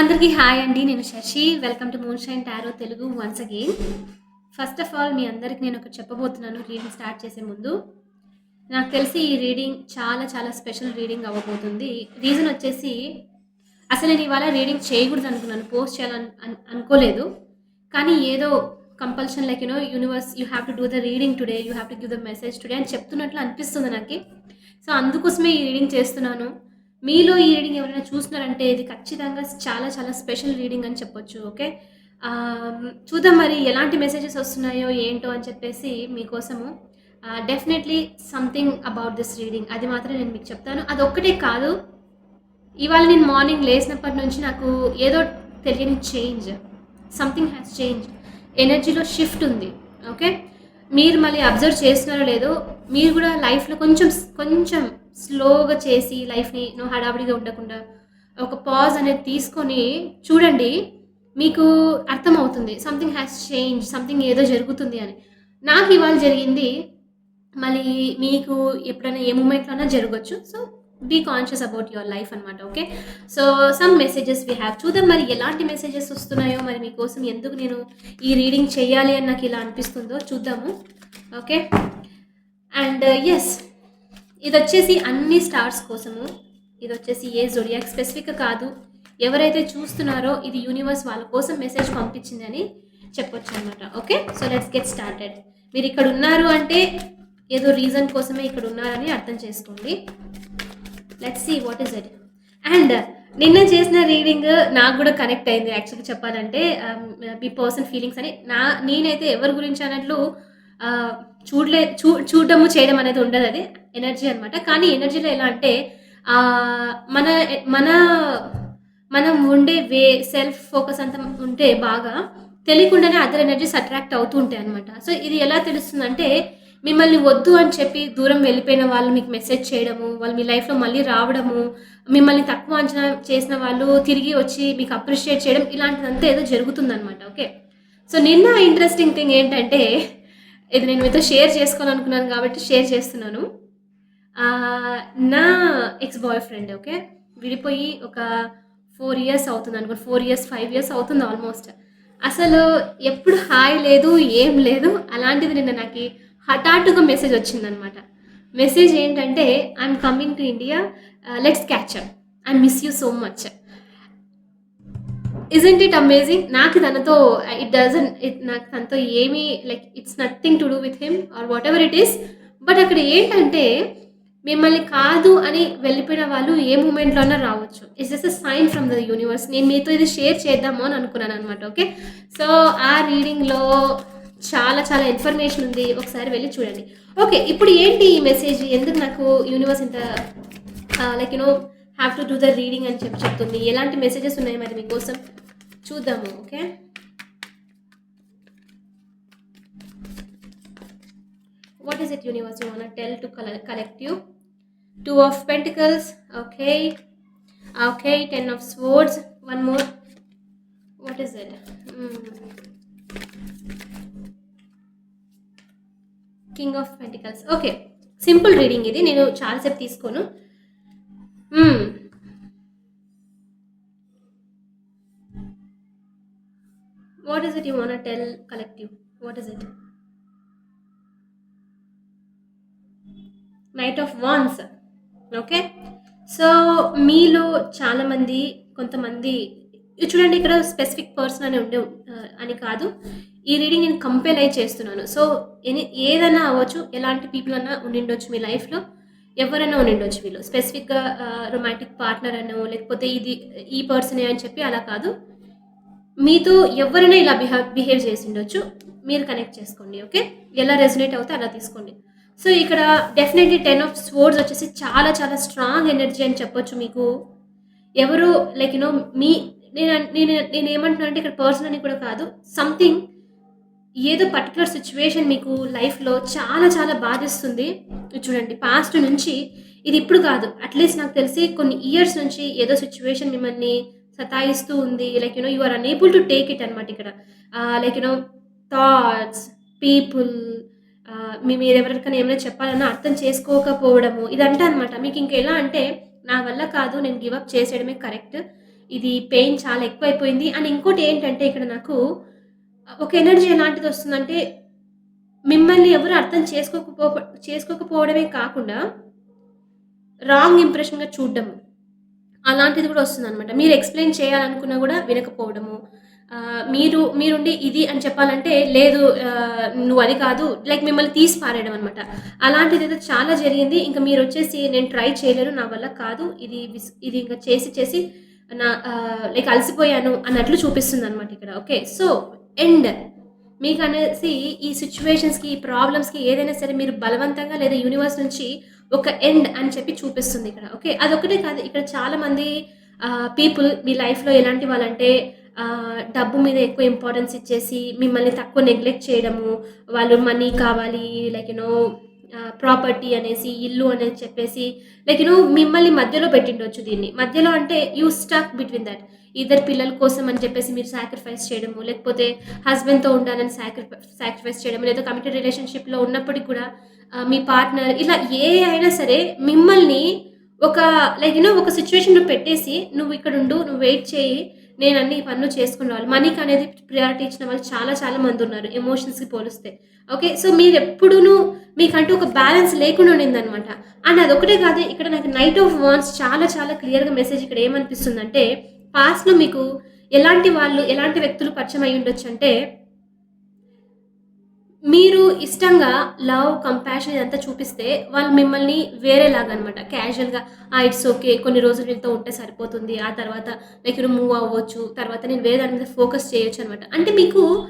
అందరికీ హాయ్ అండి నేను Shashi. Welcome to Moon Shine Tarot Telugu once again first of all మీ అందరికి నేను ఒకటి చెప్పబోతున్నాను రీడింగ్ స్టార్ట్ చేసే ముందు. నాకు తెలిసి ఈ రీడింగ్ చాలా చాలా స్పెషల్ రీడింగ్ అవ్వబోతుంది. రీజన్ వచ్చేసి అసలు నేను ఇవాళ రీడింగ్ చేయకూడదు అనుకున్నాను పోస్ట్ చేయాలని అనుకోలేదు. కానీ ఏదో compulsion like you know universe you have to do the reading today you have to give the message today అని చెప్తున్నట్లు అనిపిస్తుంది నాకు. సో అందుకోసమే ఈ రీడింగ్ చేస్తున్నాను. మీలో ఈ రీడింగ్ ఎవరైనా చూస్తున్నారంటే ఇది ఖచ్చితంగా చాలా చాలా స్పెషల్ రీడింగ్ అని చెప్పొచ్చు ఓకే? చూద్దాం మరి ఎలాంటి మెసేజెస్ వస్తున్నాయో ఏంటో అని చెప్పేసి మీకోసము definitely something about this reading అది మాత్రం నేను మీకు చెప్తాను. అది ఒక్కటే కాదు ఇవాళ నేను మార్నింగ్ లేచినప్పటి నుంచి నాకు ఏదో తెలియని చేంజ్ సంథింగ్ హ్యాస్ చేంజ్ ఎనర్జీలో షిఫ్ట్ ఉంది ఓకే? మీరు మళ్ళీ అబ్జర్వ్ చేస్తున్నారో లేదో మీరు కూడా లైఫ్లో కొంచెం కొంచెం స్లోగా చేసి లైఫ్ని నో హడావిడిగా ఉండకుండా ఒక పాజ్ అనేది తీసుకొని చూడండి మీకు అర్థమవుతుంది. సంథింగ్ హ్యాస్ చేంజ్ సంథింగ్ ఏదో జరుగుతుంది అని. నాకు ఇవాళ జరిగింది మళ్ళీ మీకు ఎప్పుడైనా ఏ మూమెంట్లోనా జరగచ్చు. So be conscious about your life అనమాట okay so some messages we have చూద్దాం మరి ఎలాంటి మెసేజెస్ వస్తున్నాయో మరి మీకోసం ఎందుకు నేను ఈ రీడింగ్ చేయాలి అని నాకు ఇలా అనిపిస్తుందో చూద్దాము ఓకే అండ్ ఎస్ ఇది వచ్చేసి అన్ని స్టార్స్ కోసము. ఇది వచ్చేసి ఏ జొడియాక్ స్పెసిఫిక్ కాదు. ఎవరైతే చూస్తున్నారో ఇది యూనివర్స్ వాళ్ళ కోసం మెసేజ్ పంపించిందని చెప్పొచ్చు అనమాట okay? So let's get started. మీరు ఇక్కడ ఉన్నారు అంటే ఏదో రీజన్ కోసమే ఇక్కడ ఉన్నారని అర్థం చేసుకోండి. Let's see what is it. And నిన్న చేసిన రీడింగ్ నాకు కూడా కనెక్ట్ అయింది యాక్చువల్గా చెప్పాలంటే మీ పర్సన్ ఫీలింగ్స్ అని. నా నేనైతే ఎవరి గురించి అన్నట్లు చూడలే చూ చూడటము చేయడం అనేది ఉండదు అది ఎనర్జీ అనమాట కానీ ఎనర్జీలో ఎలా అంటే మన మన మనం ఉండే వే సెల్ఫ్ ఫోకస్ అంతా ఉంటే బాగా తెలియకుండానే అదర్ ఎనర్జీస్ అట్రాక్ట్ అవుతూ ఉంటాయి అనమాట సో ఇది ఎలా తెలుస్తుందంటే మిమ్మల్ని వద్దు అని చెప్పి దూరం వెళ్ళిపోయిన వాళ్ళు మీకు మెసేజ్ చేయడము వాళ్ళు మీ లైఫ్లో మళ్ళీ రావడము మిమ్మల్ని తక్కువ అంచనా చేసిన వాళ్ళు తిరిగి వచ్చి మీకు అప్రిషియేట్ చేయడం ఇలాంటిదంతా ఏదో జరుగుతుందనమాట ఓకే సో నిన్న ఇంట్రెస్టింగ్ థింగ్ ఏంటంటే ఇది నేను మీతో షేర్ చేసుకోవాలనుకున్నాను కాబట్టి షేర్ చేస్తున్నాను. నా ఎక్స్ బాయ్ ఫ్రెండ్ ఓకే? విడిపోయి ఒక ఫోర్ ఇయర్స్ అవుతుంది అనుకో ఫోర్ ఇయర్స్ ఫైవ్ ఇయర్స్ అవుతుంది ఆల్మోస్ట్ అసలు ఎప్పుడు హాయ్ లేదు ఏం లేదు అలాంటిది నిన్న నాకు హఠాత్తుగా మెసేజ్ వచ్చిందనమాట మెసేజ్ ఏంటంటే I'm coming to India let's catch I miss you so much isn't it amazing నాకు తనతో ఇట్ డజన్ ఇట్ నాకు తనతో ఏమీ like it's nothing to do with him or whatever it is but అక్కడ ఏంటంటే మిమ్మల్ని కాదు అని వెళ్ళిపోయిన వాళ్ళు ఏ మూమెంట్లోనే రావచ్చు. It's just a sign from the universe నేను మీతో ఇది షేర్ చేద్దాము అని అనుకున్నాను అనమాట ఓకే సో ఆ రీడింగ్లో చాలా చాలా ఇన్ఫర్మేషన్ ఉంది. ఒకసారి వెళ్ళి చూడండి. ఓకే ఇప్పుడు ఏంటి ఈ మెసేజ్ ఎందుకు నాకు యూనివర్స్ ఇంత uh, like you know have to do the reading అని చెప్పి చెప్తుంది. ఎలాంటి మెసేజెస్ ఉన్నాయి మరి మీకోసం? చూద్దాము okay? What is it universe you want tell to collective two of pentacles okay okay ten of swords one more what is it king of pentacles okay simple reading ఇది. నేను చాలాసేపు తీసుకోను. What is it you want to tell collective? What is it? Knight of wands okay so మీలో చాలామంది కొంతమంది చూడండి ఇక్కడ specific person అని ఉండే అని కాదు. ఈ రీడింగ్ నేను కంపేర్ అయి చేస్తున్నాను. సో ఎనీ ఏదైనా అవ్వచ్చు ఎలాంటి పీపుల్ అన్నా ఉండిండొచ్చు మీ లైఫ్లో ఎవరైనా ఉండొచ్చు వీళ్ళు. స్పెసిఫిక్గా రొమాంటిక్ పార్ట్నర్ అనో లేకపోతే ఇది ఈ పర్సనే అని చెప్పి అలా కాదు. మీతో ఎవరైనా ఇలా బిహేవ్ బిహేవ్ చేసి ఉండొచ్చు మీరు కనెక్ట్ చేసుకోండి ఓకే? ఎలా రెజనేట్ అవుతే అలా తీసుకోండి. సో ఇక్కడ డెఫినెట్లీ టెన్ ఆఫ్ స్పోర్ట్స్ వచ్చేసి చాలా చాలా స్ట్రాంగ్ ఎనర్జీ అని చెప్పొచ్చు మీకు. ఎవరు లైక్ యూనో మీ నేను నేను నేను ఏమంటున్నాను అంటే ఇక్కడ పర్సన్ అని కూడా కాదు. సంథింగ్ ఏదో పర్టికులర్ సిచ్యువేషన్ మీకు లైఫ్లో చాలా చాలా బాధిస్తుంది. చూడండి పాస్ట్ నుంచి ఇది ఇప్పుడు కాదు. అట్లీస్ట్ నాకు తెలిసి కొన్ని ఇయర్స్ నుంచి ఏదో సిచ్యువేషన్ మిమ్మల్ని సతాయిస్తూ ఉంది. Like you know you are unable to take it అనమాట ఇక్కడ. Like you know thoughts people మీ మీరు ఎవరికైనా ఏమైనా చెప్పాలన్నా అర్థం చేసుకోకపోవడము ఇదంటే అనమాట మీకు ఇంకెలా ఎలా అంటే నా వల్ల కాదు నేను గివప్ చేసేయడమే కరెక్ట్ ఇది పెయిన్ చాలా ఎక్కువైపోయింది. అండ్ ఇంకోటి ఏంటంటే ఇక్కడ నాకు ఒక ఎనర్జీ ఎలాంటిది వస్తుందంటే మిమ్మల్ని ఎవరు అర్థం చేసుకోకపో చేసుకోకపోవడమే కాకుండా రాంగ్ ఇంప్రెషన్గా చూడడము. అలాంటిది కూడా వస్తుంది అనమాట మీరు ఎక్స్ప్లెయిన్ చేయాలనుకున్నా కూడా వినకపోవడము. మీరు మీరుండి ఇది అని చెప్పాలంటే లేదు నువ్వు అది కాదు లైక్ మిమ్మల్ని తీసి పారేయడం అనమాట అలాంటిది ఏదో చాలా జరిగింది. ఇంకా మీరు వచ్చేసి నేను ట్రై చేయలేను నా వల్ల కాదు ఇది ఇది ఇంకా చేసి చేసి నా లైక్ అలసిపోయాను అన్నట్లు చూపిస్తుంది అనమాట ఇక్కడ. ఓకే సో ఎండ్ మీకు అనేసి ఈ సిచ్యువేషన్స్కి ఈ ప్రాబ్లమ్స్కి ఏదైనా సరే మీరు బలవంతంగా లేదా యూనివర్స్ నుంచి ఒక ఎండ్ అని చెప్పి చూపిస్తుంది ఇక్కడ. ఓకే అదొకటే కాదు ఇక్కడ చాలామంది పీపుల్ మీ లైఫ్లో ఎలాంటి వాళ్ళంటే డబ్బు మీద ఎక్కువ ఇంపార్టెన్స్ ఇచ్చేసి మిమ్మల్ని తక్కువ నెగ్లెక్ట్ చేయడము వాళ్ళు మనీ కావాలి లైక్ యూనో ప్రాపర్టీ అనేసి ఇల్లు అనేది చెప్పేసి లైక్ యూనో మిమ్మల్ని మధ్యలో పెట్టిండొచ్చు దీన్ని. మధ్యలో అంటే యూ స్టక్ బిట్వీన్ దట్ ఇద్దరు పిల్లల కోసం అని చెప్పేసి మీరు సాక్రిఫైస్ చేయడము లేకపోతే హస్బెండ్తో ఉండాలని సాక్రిఫై సాక్రిఫైస్ చేయడం లేదా కమిటెడ్ రిలేషన్షిప్లో ఉన్నప్పటికీ కూడా మీ పార్ట్నర్ ఇలా ఏ అయినా సరే మిమ్మల్ని ఒక లైక్ యూనో ఒక సిచ్యువేషన్లో పెట్టేసి నువ్వు ఇక్కడ ఉండు నువ్వు వెయిట్ చేయి నేను అన్ని పనులు చేసుకున్న వాళ్ళు. మనీకి అనేది ప్రియారిటీ ఇచ్చిన వాళ్ళు చాలా చాలా మంది ఉన్నారు. ఎమోషన్స్కి పోలిస్తే. ఓకే సో మీరు ఎప్పుడూను మీకంటూ ఒక బ్యాలెన్స్ లేకుండా ఉండిందనమాట అండ్ అదొకటే కాదు ఇక్కడ నాకు నైట్ ఆఫ్ వాన్స్ చాలా చాలా క్లియర్గా మెసేజ్ ఇక్కడ ఏమనిపిస్తుందంటే పాస్ట్లో మీకు ఎలాంటి వాళ్ళు ఎలాంటి వ్యక్తులు పరిచయం అయి ఉండొచ్చు అంటే మీరు ఇష్టంగా లవ్ కంపాషన్ ఇదంతా చూపిస్తే వాళ్ళు మిమ్మల్ని వేరేలాగా అనమాట క్యాజువల్గా ఆ ఇట్స్ ఓకే కొన్ని రోజులు వీళ్ళతో ఉంటే సరిపోతుంది. ఆ తర్వాత లైక్ మీరు మూవ్ అవ్వచ్చు. తర్వాత నేను వేరే దాని మీద ఫోకస్ చేయొచ్చు అనమాట. అంటే మీకు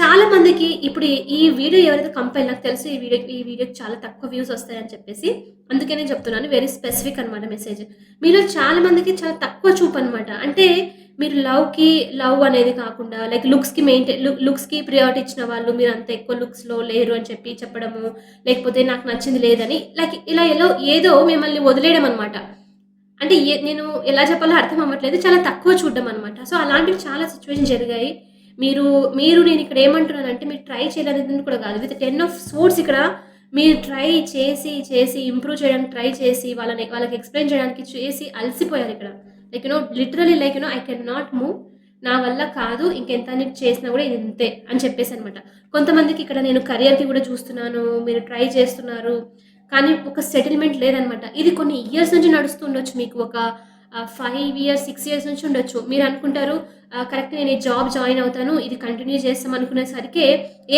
చాలా మందికి ఇప్పుడు ఈ- ఈ వీడియో ఎవరైతే కంపెనీ నాకు తెలుసు ఈ వీడియో ఈ వీడియోకి చాలా తక్కువ వ్యూస్ వస్తాయని చెప్పేసి అందుకే నేను చెప్తున్నాను. వెరీ స్పెసిఫిక్ అనమాట మెసేజ్ మీలో చాలా మందికి చాలా తక్కువ చూపు అనమాట అంటే మీరు లవ్కి లవ్ అనేది కాకుండా లైక్ లుక్స్కి మెయింటైన్ లుక్స్కి ప్రియారిటీ ఇచ్చిన వాళ్ళు మీరు అంత ఎక్కువ లుక్స్లో లేరు అని చెప్పి చెప్పడము లేకపోతే నాకు నచ్చింది లేదని లైక్ ఇలా ఎలా ఏదో మిమ్మల్ని వదిలేయడం అనమాట అంటే ఏ నేను ఎలా చెప్పాలో అర్థం అవ్వట్లేదు చాలా తక్కువ చూడడం అనమాట సో అలాంటివి చాలా సిచ్యువేషన్ జరిగాయి. మీరు మీరు నేను ఇక్కడ ఏమంటున్నానంటే మీరు ట్రై చేయాలనేది కూడా కాదు. విత్ టెన్ ఆఫ్ సోర్స్ ఇక్కడ మీరు ట్రై చేసి చేసి ఇంప్రూవ్ చేయడానికి ట్రై చేసి వాళ్ళని వాళ్ళకి ఎక్స్ప్లెయిన్ చేయడానికి చేసి అలసిపోయారు ఇక్కడ. Like you know literally like you know I cannot move నా వల్ల కాదు ఇంకెంత చేసినా కూడా ఇది ఇంతే అని చెప్పేసి అనమాట కొంతమందికి ఇక్కడ నేను కెరియర్కి కూడా చూస్తున్నాను మీరు ట్రై చేస్తున్నారు కానీ ఒక సెటిల్మెంట్ లేదనమాట ఇది కొన్ని ఇయర్స్ నుంచి నడుస్తుండొచ్చు మీకు ఒక ఫైవ్ ఇయర్స్ సిక్స్ ఇయర్స్ నుంచి ఉండొచ్చు. మీరు అనుకుంటారు కరెక్ట్ నేను ఈ జాబ్ జాయిన్ అవుతాను ఇది కంటిన్యూ చేస్తాం అనుకునేసరికి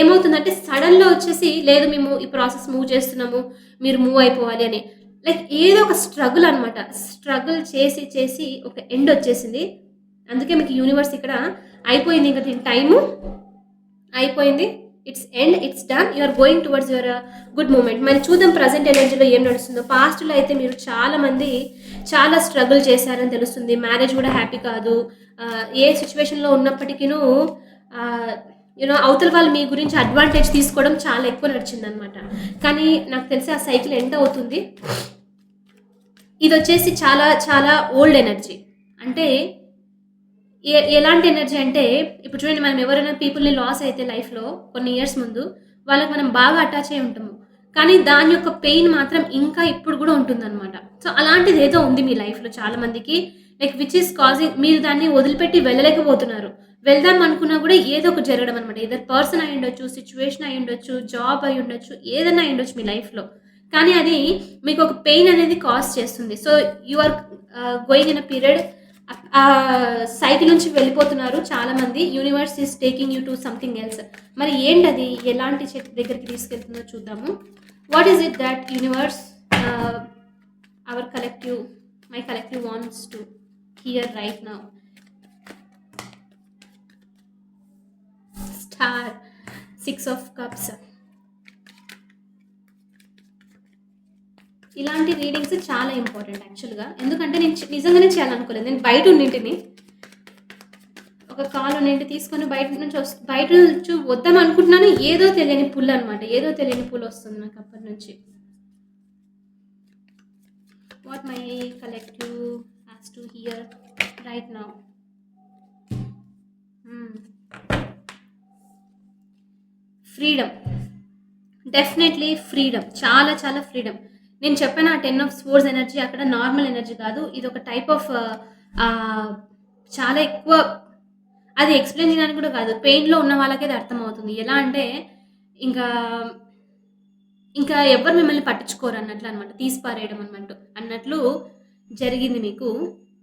ఏమవుతుందంటే సడన్లో వచ్చేసి లేదు మేము ఈ ప్రాసెస్ మూవ్ చేస్తున్నాము మీరు మూవ్ అయిపోవాలి అని. లైక్ ఏదో ఒక స్ట్రగుల్ అనమాట స్ట్రగుల్ చేసి చేసి ఒక ఎండ్ వచ్చేసింది. అందుకే మీకు యూనివర్స్ ఇక్కడ అయిపోయింది. ఇంకా దీని టైము అయిపోయింది. It's end it's done you are going towards your good moment మరి చూద్దాం ప్రజెంట్ ఎనర్జీలో ఏం నడుస్తుందో. పాస్ట్లో అయితే మీరు చాలామంది చాలా స్ట్రగుల్ చేశారని తెలుస్తుంది. మ్యారేజ్ కూడా హ్యాపీ కాదు. Uh, ఏ సిచ్యువేషన్లో ఉన్నప్పటికీను uh, యూనో అవతల వాళ్ళు మీ గురించి అడ్వాంటేజ్ తీసుకోవడం చాలా ఎక్కువ నడిచిందనమాట కానీ నాకు తెలిసి ఆ సైకిల్ ఎండ్ అవుతుంది. ఇది వచ్చేసి చాలా చాలా ఓల్డ్ ఎనర్జీ అంటే ఏ ఎలాంటి ఎనర్జీ అంటే ఇప్పుడు చూడండి మనం ఎవరైనా పీపుల్ని లాస్ అయితే లైఫ్లో కొన్ని ఇయర్స్ ముందు వాళ్ళకి మనం బాగా అటాచ్ అయి ఉంటాము. కానీ దాని యొక్క పెయిన్ మాత్రం ఇంకా ఇప్పుడు కూడా ఉంటుందన్నమాట. సో అలాంటిది ఏదో ఉంది మీ లైఫ్లో చాలామందికి లైక్ విచ్ ఈస్ కాజింగ్ మీరు దాన్ని వదిలిపెట్టి వెళ్ళలేకపోతున్నారు. వెళ్దాం అనుకున్నా కూడా ఏదో ఒకటి జరగడం అనమాట ఏదో పర్సన్ అయి ఉండొచ్చు సిచ్యువేషన్ అయి ఉండొచ్చు జాబ్ అయి ఉండొచ్చు ఏదైనా అయి ఉండొచ్చు మీ లైఫ్లో కానీ అది మీకు ఒక పెయిన్ అనేది కాజ్ చేస్తుంది. So you are going in a period ఆ సైకిల్ నుంచి వెళ్ళిపోతున్నారు చాలా మంది universe is taking you to something else మరి ఏంటది? ఎలాంటి చెట్టు దగ్గరికి తీసుకెళ్తుందో చూద్దాము. What is it that universe our collective my collective wants to hear right now star six of cups. ఇలాంటి రీడింగ్స్ చాలా ఇంపార్టెంట్ యాక్చువల్గా. ఎందుకంటే నేను నిజంగానే చేయాలనుకోలేదు. నేను బయట ఉన్నింటిని. ఒక కాలు నుండి తీసుకొని బయట నుంచి వస్తు బయట నుంచి వద్దాం అనుకుంటున్నాను. ఏదో తెలియని పుల్ అనమాట ఏదో తెలియని పుల్ వస్తుంది నాకు అప్పటి నుంచి. What my collective has to hear right now freedom definitely freedom చాలా చాలా ఫ్రీడమ్ నేను చెప్పాను ఆ టెన్ ఆఫ్ స్పోర్ట్స్ ఎనర్జీ అక్కడ నార్మల్ ఎనర్జీ కాదు ఇది ఒక టైప్ uh, ఆఫ్ చాలా ఎక్కువ అది ఎక్స్‌ప్లెయిన్ చేయడానికి కూడా కాదు. పెయిన్‌లో ఉన్న వాళ్ళకి అది అర్థమవుతుంది. ఎలా అంటే ఇంకా, ఇంకా ఎవ్వరు మిమ్మల్ని పట్టించుకోరు అన్నట్లు అనమాట. తీసిపారేయడం అన్నట్టు అన్నట్లు జరిగింది మీకు.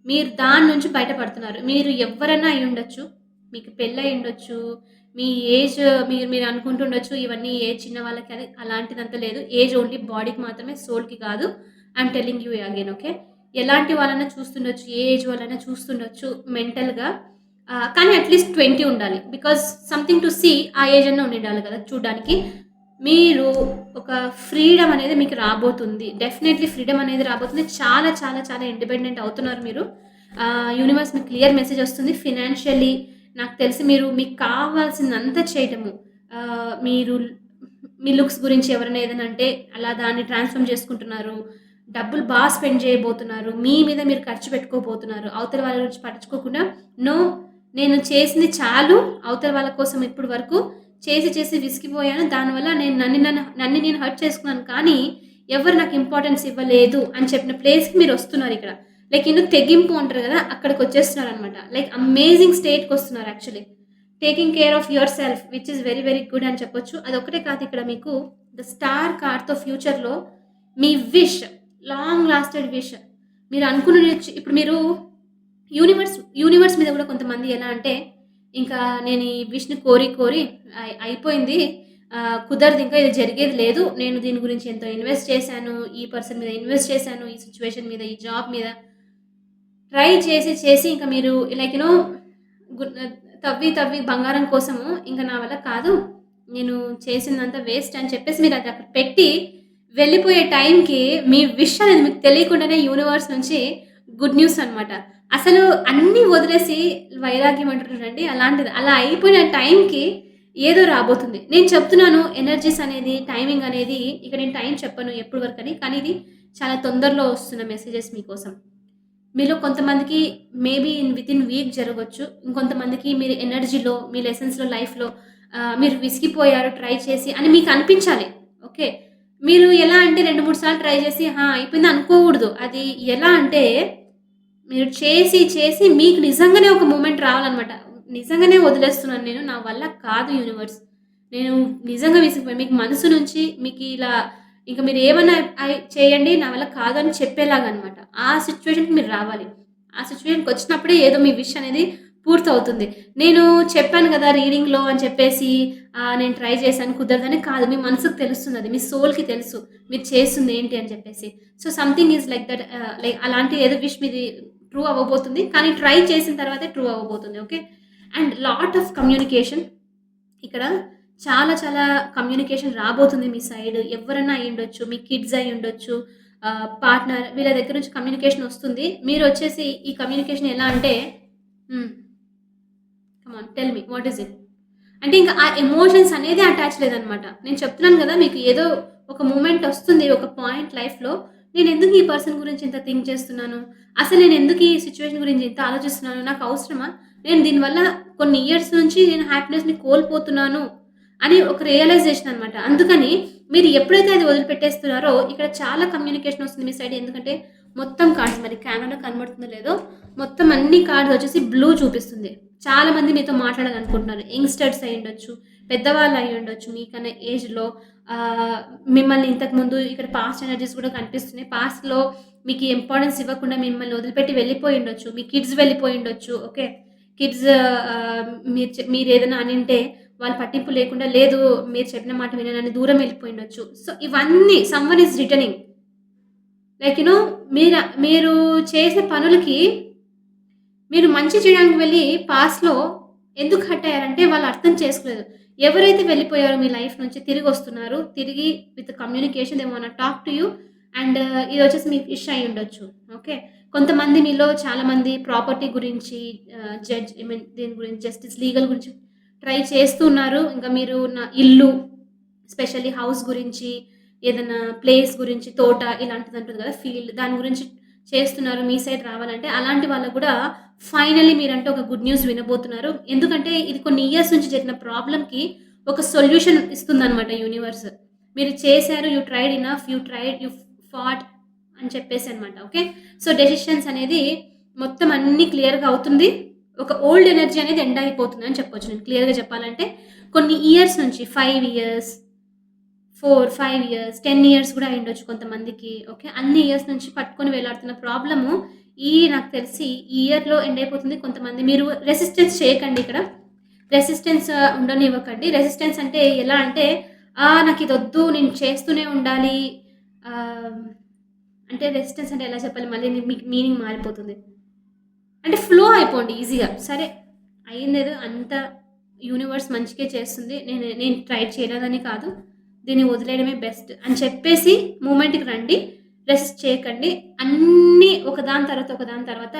మీరు దాని నుంచి బయటపడుతున్నారు. మీరు ఎవ్వరైనా అయ్యుండొచ్చు. మీకు పెళ్ళి అయ్యుండొచ్చు మీ ఏజ్ మీరు మీరు అనుకుంటుండొచ్చు ఇవన్నీ ఏజ్ చిన్న వాళ్ళకి అది అలాంటిదంతా లేదు. ఏజ్ ఓన్లీ బాడీకి మాత్రమే సోల్‌కి కాదు. I'm telling you again okay. ఎలాంటి వాళ్ళైనా చూస్తుండొచ్చు. ఏ ఏజ్ వాళ్ళైనా చూస్తుండొచ్చు మెంటల్‌గా. కానీ అట్‌లీస్ట్ 20 ఉండాలి. బికాజ్ సంథింగ్ టు సీ ఆ ఏజ్ అన్న ఉండిండాలి కదా! చూడడానికి మీరు ఒక ఫ్రీడమ్ అనేది మీకు రాబోతుంది. డెఫినెట్లీ ఫ్రీడమ్ అనేది రాబోతుంది. చాలా చాలా చాలా ఇండిపెండెంట్ అవుతున్నారు మీరు. యూనివర్స్ మీకు క్లియర్ మెసేజ్ వస్తుంది. ఫినాన్షియల్లీ నాకు తెలిసి మీరు మీకు కావాల్సిందంతా చేయటము. మీరు మీ లుక్స్ గురించి ఎవరైనా ఏదైనా అంటే అలా దాన్ని ట్రాన్స్‌ఫార్మ్ చేసుకుంటున్నారు. డబ్బులు బాగా స్పెండ్ చేయబోతున్నారు. మీ మీద మీరు ఖర్చు పెట్టుకోబోతున్నారు. అవతల వాళ్ళ గురించి పట్టించుకోకుండా నో నేను చేసింది చాలు అవతల వాళ్ళ కోసం ఇప్పటి వరకు చేసి చేసి విసిగిపోయాను. దానివల్ల నేను నన్ను నన్ను నన్ను నేను హర్ట్ చేసుకున్నాను. కానీ ఎవరు నాకు ఇంపార్టెన్స్ ఇవ్వలేదు అని చెప్పిన ప్లేస్‌కి మీరు వస్తున్నారు ఇక్కడ. లైక్ యూ తెగింపు అంటారు కదా! అక్కడికి వచ్చేస్తున్నారు అనమాట లైక్ అమేజింగ్ స్టేట్‌కి వస్తున్నారు actually. Taking care of yourself which is very very good అని చెప్పొచ్చు. అదొక్కటే కాదు ఇక్కడ మీకు ద స్టార్ కార్డ్‌తో ఫ్యూచర్‌లో మీ విష్ లాంగ్ లాస్టెడ్ విష్ మీరు అనుకున్న ఇప్పుడు మీరు యూనివర్స్ యూనివర్స్ మీద కూడా కొంతమంది ఎలా అంటే ఇంకా నేను ఈ విష్‌ని కోరి కోరి అయిపోయింది. కుదరదు ఇంకా ఇది జరిగేది లేదు. నేను దీని గురించి ఎంతో ఇన్వెస్ట్ చేశాను. ఈ పర్సన్ మీద ఇన్వెస్ట్ చేశాను. ఈ సిచ్యువేషన్ మీద, ఈ జాబ్ మీద ట్రై చేసి చేసి ఇంకా మీరు లైక్ యూనో తవ్వి తవ్వి బంగారం కోసము ఇంకా నా వల్ల కాదు. నేను చేసిందంతా వేస్ట్ అని చెప్పేసి మీరు అది అక్కడ పెట్టి వెళ్ళిపోయే టైంకి మీ విష్ అనేది మీకు తెలియకుండానే యూనివర్స్ నుంచి గుడ్ న్యూస్ అనమాట. అసలు అన్నీ వదిలేసి వైరాగ్యం అంటున్నారండి అలాంటిది. అలా అయిపోయిన టైంకి ఏదో రాబోతుంది. నేను చెప్తున్నాను ఎనర్జీస్ అనేది, టైమింగ్ అనేది ఇక నేను టైం చెప్పను ఎప్పటి అని కానీ ఇది చాలా తొందరలో వస్తున్న మెసేజెస్ మీకోసం. మీలో కొంతమందికి మేబీ ఇన్ వితిన్ వీక్ జరగవచ్చు ఇంకొంతమందికి మీరు ఎనర్జీలో, మీ లెసన్స్‌లో, లైఫ్‌లో మీరు విసిగిపోయారు ట్రై చేసి అని మీకు అనిపించాలి. ఓకే. మీరు ఎలా అంటే 2, 3 సార్లు ట్రై చేసి అయిపోయింది అనుకోకూడదు. అది ఎలా అంటే మీరు చేసి చేసి మీకు నిజంగానే ఒక మూమెంట్ రావాలనమాట. నిజంగానే వదిలేస్తున్నాను నేను. నా వల్ల కాదు యూనివర్స్. నేను నిజంగా విసిగిపోయాను. మీకు మనసు నుంచి మీకు ఇలా ఇంక మీరు ఏమన్నా చేయండి నా వల్ల కాదు అని చెప్పేలాగా అనమాట. ఆ సిచ్యువేషన్కి మీరు రావాలి. ఆ సిచ్యువేషన్కి వచ్చినప్పుడే ఏదో మీ విష్ అనేది పూర్తవుతుంది. నేను చెప్పాను కదా రీడింగ్‌లో అని చెప్పేసి నేను ట్రై చేశాను కుదరదని కాదు. మీ మనసుకు తెలుస్తుంది అది మీ సోల్‌కి తెలుసు. మీరు చేస్తుంది ఏంటి అని చెప్పేసి. So something is like that like అలాంటి ఏదో విష్ మీది ట్రూ అవ్వబోతుంది. కానీ ట్రై చేసిన తర్వాతే ట్రూ అవ్వబోతుంది. Okay. And lot of communication ఇక్కడ చాలా చాలా కమ్యూనికేషన్ రాబోతుంది మీ సైడ్. ఎవ్వరైనా అయ్యుండొచ్చు. మీ కిడ్స్ అయి ఉండొచ్చు పార్ట్నర్ వీళ్ళ దగ్గర నుంచి కమ్యూనికేషన్ వస్తుంది. మీరు వచ్చేసి ఈ కమ్యూనికేషన్ ఎలా అంటే come on tell me what is it? అంటే ఇంకా ఆ ఎమోషన్స్ అనేది అటాచ్ లేదనమాట. నేను చెప్తున్నాను కదా! మీకు ఏదో ఒక మూమెంట్ వస్తుంది. ఒక పాయింట్ లైఫ్‌లో నేను ఎందుకు ఈ పర్సన్ గురించి ఇంత థింక్ చేస్తున్నాను? అసలు నేను ఎందుకు ఈ సిచ్యువేషన్ గురించి ఇంత ఆలోచిస్తున్నాను? నాకు అవసరమా? నేను దీనివల్ల కొన్ని ఇయర్స్ నుంచి నేను హ్యాపీనెస్‌ని కోల్పోతున్నాను అని ఒక రియలైజేషన్ అనమాట. అందుకని మీరు ఎప్పుడైతే అది వదిలిపెట్టేస్తున్నారో ఇక్కడ చాలా కమ్యూనికేషన్ వస్తుంది మీ సైడ్. ఎందుకంటే మొత్తం కార్డ్స్ మరి కెమెరాలో కనబడుతుందో లేదో మొత్తం అన్ని కార్డ్స్ వచ్చేసి బ్లూ చూపిస్తుంది. చాలా మంది మీతో మాట్లాడాలనుకుంటున్నారు. యంగ్‌స్టర్స్ అయ్యుండొచ్చు. పెద్దవాళ్ళు అయి ఉండొచ్చు మీకన్నా ఏజ్‌లో మిమ్మల్ని ఇంతకుముందు ఇక్కడ పాస్ట్ ఎనర్జీస్ కూడా కనిపిస్తున్నాయి. పాస్ట్‌లో మీకు ఇంపార్టెన్స్ ఇవ్వకుండా మిమ్మల్ని వదిలిపెట్టి వెళ్ళిపోయి ఉండొచ్చు. మీ కిడ్స్ వెళ్ళిపోయి ఉండొచ్చు. ఓకే. కిడ్స్ మీరు మీరు ఏదైనా అనింటే వాళ్ళు పట్టింపు లేకుండా లేదు మీరు చెప్పిన మాట వినని దూరం వెళ్ళిపోయిండొచ్చు సో ఇవన్నీ someone is returning. Like you know no మీరు చేసే పనులకి మీరు మంచి చేయడానికి వెళ్ళి పాస్లో ఎందుకు హర్ట్ అయ్యారంటే వాళ్ళు అర్థం చేసుకోలేదు. ఎవరైతే వెళ్ళిపోయారో మీ లైఫ్ నుంచి తిరిగి వస్తున్నారు తిరిగి with communication they want talk to you and ఇది వచ్చేసి మీ అయి అయ్యుండొచ్చు. ఓకే. కొంతమంది మీలో చాలామంది ప్రాపర్టీ గురించి జడ్జ్ ఐ మీన్ దీని గురించి జస్టిస్ లీగల్ గురించి ట్రై చేస్తూ ఉన్నారు. ఇంకా మీరు నా ఇల్లు స్పెషల్లీ హౌస్ గురించి ఏదైనా ప్లేస్ గురించి తోట ఇలాంటిది అంటుంది కదా! ఫీల్డ్ దాని గురించి చేస్తున్నారు. మీ సైడ్ రావాలంటే అలాంటి వాళ్ళు కూడా ఫైనల్లీ మీరంటే ఒక గుడ్ న్యూస్ వినబోతున్నారు. ఎందుకంటే ఇది కొన్ని ఇయర్స్ నుంచి జరిగిన ప్రాబ్లమ్‌కి ఒక సొల్యూషన్ ఇస్తుందన్నమాట యూనివర్స్. మీరు చేశారు. You tried enough. You tried. You fought అని చెప్పేసి అనమాట. ఓకే. సో డెసిషన్స్ అనేది మొత్తం అన్నీ క్లియర్‌గా అవుతుంది. ఒక ఓల్డ్ ఎనర్జీ అనేది ఎండ్ అయిపోతుంది అని చెప్పొచ్చు. నేను క్లియర్గా చెప్పాలంటే కొన్ని ఇయర్స్ నుంచి five years four five years ten years కూడా అయ్యుండొచ్చు కొంతమందికి ఓకే అన్ని ఇయర్స్ నుంచి పట్టుకొని వేలాడుతున్న ప్రాబ్లము ఈ నాకు తెలిసి ఈ ఇయర్లో ఎండ్ అయిపోతుంది కొంతమంది. మీరు రెసిస్టెన్స్ చేయకండి ఇక్కడ. Resistance uh, ఉండనివ్వకండి. రెసిస్టెన్స్ అంటే ఎలా అంటే నాకు ఇది వద్దు నేను చేస్తూనే ఉండాలి. Um, అంటే రెసిస్టెన్స్ అంటే ఎలా చెప్పాలి? మళ్ళీ మీకు మీనింగ్ మారిపోతుంది. అంటే ఫ్లో అయిపోండి ఈజీగా సరే అయ్యిందేదో అంత యూనివర్స్ మంచిగా చేస్తుంది. నేను నేను ట్రై చేయలేదని కాదు. దీన్ని వదిలేయడమే బెస్ట్ అని చెప్పేసి మూమెంట్కి రండి రెస్ట్ చేయకండి. అన్నీ ఒకదాని తర్వాత ఒకదాని తర్వాత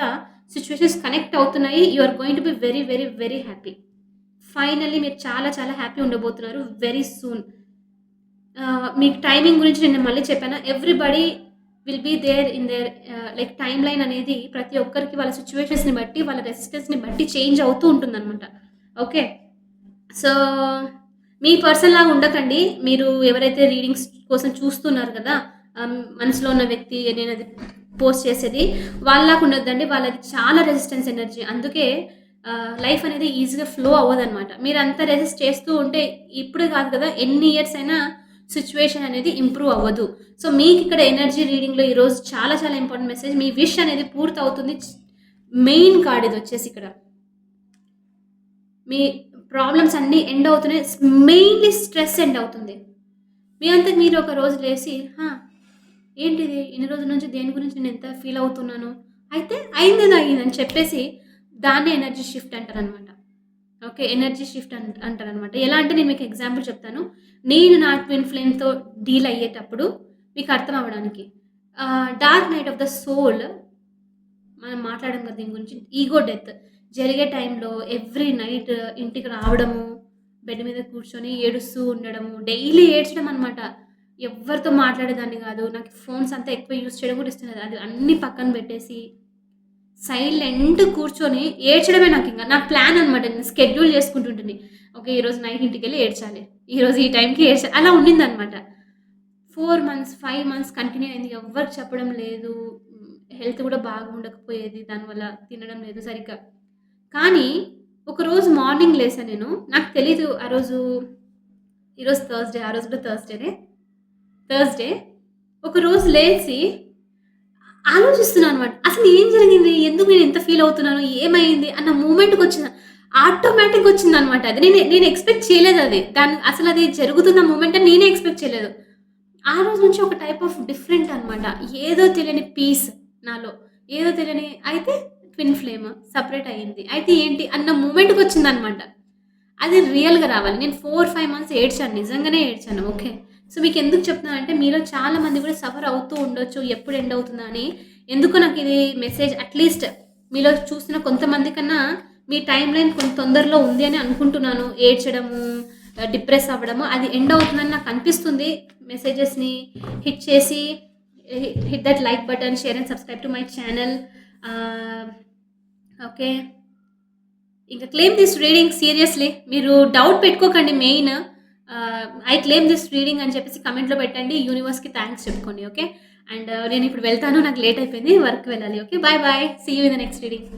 సిచ్యువేషన్స్ కనెక్ట్ అవుతున్నాయి. You are going to be very very very happy finally మీరు చాలా చాలా హ్యాపీ ఉండబోతున్నారు. వెరీ సూన్ మీకు టైమింగ్ గురించి నేను మళ్ళీ చెప్పాను? Everybody will be there in there like timeline అనేది ప్రతి ఒక్కరికి వాళ్ళ సిచ్యువేషన్స్ని బట్టి వాళ్ళ రెసిస్టెన్స్ని బట్టి చేంజ్ అవుతూ ఉంటుందన్నమాట. ఓకే సో మీ పర్సన్ లాగా ఉండకండి. మీరు ఎవరైతే రీడింగ్స్ కోసం చూస్తున్నారు కదా um, మనసులో ఉన్న వ్యక్తి నేను అది పోస్ట్ చేసేది వాళ్ళలాగా ఉండొద్దండి. వాళ్ళది చాలా రెసిస్టెన్స్ ఎనర్జీ అందుకే uh, లైఫ్ అనేది ఈజీగా ఫ్లో అవ్వదన్నమాట. మీరు అంతా రెసిస్ట్ చేస్తూ ఉంటే ఇప్పుడే కాదు కదా ఎన్ని ఇయర్స్ అయినా సిచ్యువేషన్ అనేది ఇంప్రూవ్ అవ్వదు. సో మీకు ఇక్కడ ఎనర్జీ రీడింగ్లో ఈరోజు చాలా చాలా ఇంపార్టెంట్ మెసేజ్. మీ విష్ అనేది పూర్తి అవుతుంది మెయిన్ కార్డ్ ఇది వచ్చేసి ఇక్కడ. మీ ప్రాబ్లమ్స్ అన్నీ ఎండ్ అవుతున్నాయి. మెయిన్లీ స్ట్రెస్ ఎండ్ అవుతుంది. మీ అంతా మీరు ఒక రోజు లేచి ఏంటిది? ఇన్ని రోజుల నుంచి దేని గురించి నేను ఎంత ఫీల్ అవుతున్నాను? అయితే అయిందేదో అయిందని చెప్పేసి దాన్ని ఎనర్జీ షిఫ్ట్ అంటారనమాట ఓకే ఎనర్జీ షిఫ్ట్ అంట అంటారనమాట. ఎలా అంటే నేను మీకు ఎగ్జాంపుల్ చెప్తాను. నేను నా ట్విన్ ఫ్లేమ్తో డీల్ అయ్యేటప్పుడు మీకు అర్థం అవ్వడానికి dark night of the soul మనం మాట్లాడడం కదా దీని గురించి ఈగో డెత్ జరిగే టైంలో ఎవ్రీ నైట్ ఇంటికి రావడము బెడ్ మీద కూర్చొని ఏడుస్తూ ఉండడము డైలీ ఏడ్చడం అనమాట ఎవరితో మాట్లాడేదాన్ని కాదు. నాకు ఫోన్స్ అంతా ఎక్కువ యూస్ చేయడం కూడా ఇష్టం లేదు. అది అన్ని పక్కన పెట్టేసి సైలెంట్ కూర్చొని ఏడ్చడమే నాకు ఇంకా. నా ప్లాన్ అనమాట నేను స్కెడ్యూల్ చేసుకుంటుంటుంది ఓకే ఈరోజు నైట్ ఇంటికి వెళ్ళి ఏడ్చాలి ఈరోజు ఈ టైంకి ఏడ్చాలి అలా ఉండింది అనమాట four months five months continue అయింది. ఎవ్వరికి చెప్పడం లేదు. హెల్త్ కూడా బాగా ఉండకపోయేది దానివల్ల తినడం లేదు సరిగ్గా. కానీ ఒకరోజు మార్నింగ్ లేసా నేను. నాకు తెలీదు ఆ రోజు ఈరోజు థర్స్డే ఆ రోజు కూడా థర్స్డేనే థర్స్డే ఒక రోజు లేచి ఆలోచిస్తున్నాను అనమాట అసలు ఏం జరిగింది? ఎందుకు నేను ఎంత ఫీల్ అవుతున్నాను? ఏమైంది? అన్న మూమెంట్కి వచ్చిన ఆటోమేటిక్ వచ్చింది అనమాట అది. నేను నేను ఎక్స్పెక్ట్ చేయలేదు అది. దాని అసలు అది జరుగుతున్న మూమెంట్ అని నేనే ఎక్స్పెక్ట్ చేయలేదు. ఆ రోజు నుంచి ఒక టైప్ ఆఫ్ డిఫరెంట్ అనమాట ఏదో తెలియని పీస్ నాలో. ఏదో తెలియని అయితే ట్విన్ ఫ్లేమ్ సపరేట్ అయ్యింది. అయితే ఏంటి? అన్న మూమెంట్కి వచ్చింది అనమాట అది రియల్గా రావాలి. నేను ఫోర్ ఫైవ్ మంత్స్ ఏడ్చాను. నిజంగానే ఏడ్చాను. ఓకే. సో మీకు ఎందుకు చెప్తున్నా అంటే మీలో చాలా మంది కూడా సఫర్ అవుతూ ఉండొచ్చు ఎప్పుడు ఎండ్ అవుతుందా అని. ఎందుకు నాకు ఇది మెసేజ్ అట్లీస్ట్ మీలో చూసిన కొంతమంది కన్నా మీ టైం లైన్ కొంత తొందరలో ఉంది అని అనుకుంటున్నాను. ఏడ్చడము డిప్రెస్ అవ్వడము అది ఎండ్ అవుతుందని నాకు అనిపిస్తుంది. మెసేజెస్ని హిట్ చేసి hit that like button share and subscribe to my channel okay ఇంకా క్లెయిమ్ దిస్ రీడింగ్ సీరియస్లీ మీరు డౌట్ పెట్టుకోకండి main I claim this reading అని చెప్పేసి కమెంట్లో పెట్టండి. యూనివర్స్కి థ్యాంక్స్ చెప్పుకోండి ఓకే? అండ్ uh, నేను ఇప్పుడు వెళ్తాను నాకు లేట్ అయిపోయింది వర్క్ వెళ్ళాలి okay? Bye bye see you in the next reading